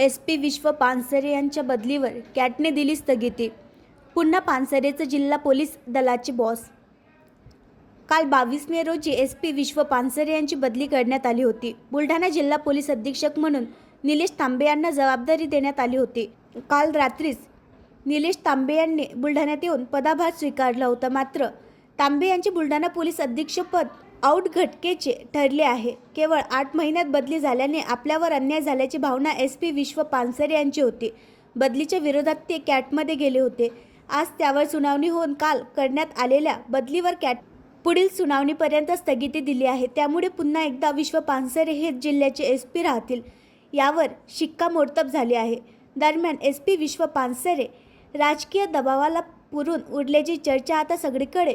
S P विश्व पानसरे यांच्या बदलीवर कॅटने दिली स्थगिती. पुन्हा पानसरेचं जिल्हा पोलीस दलाचे बॉस. काल बावीस मे रोजी एस पी विश्व पानसरे यांची बदली करण्यात आली होती. बुलढाणा जिल्हा पोलीस अधीक्षक म्हणून निलेश तांबे यांना जबाबदारी देण्यात आली होती. काल रात्रीच निलेश तांबे यांनी बुलढाण्यात येऊन पदाभार स्वीकारला होता. मात्र तांबे यांचे बुलढाणा पोलीस अधीक्षकपद आऊट घटकेचे ठरले आहे. केवळ आठ महिन्यात बदली झाल्याने आपल्यावर अन्याय झाल्याची भावना एस पी विश्व पानसरे यांची होती. बदलीच्या विरोधात ते कॅटमध्ये गेले होते. आज त्यावर सुनावणी होऊन काल करण्यात आलेल्या बदलीवर कॅट पुढील सुनावणीपर्यंत स्थगिती दिली आहे. त्यामुळे पुन्हा एकदा विश्व पानसरे हे जिल्ह्याचे एस पी राहतील यावर शिक्कामोर्तब झाले आहे. दरम्यान एस पी विश्व पानसरे राजकीय दबावाला पुरून उरल्याची चर्चा आता सगळीकडे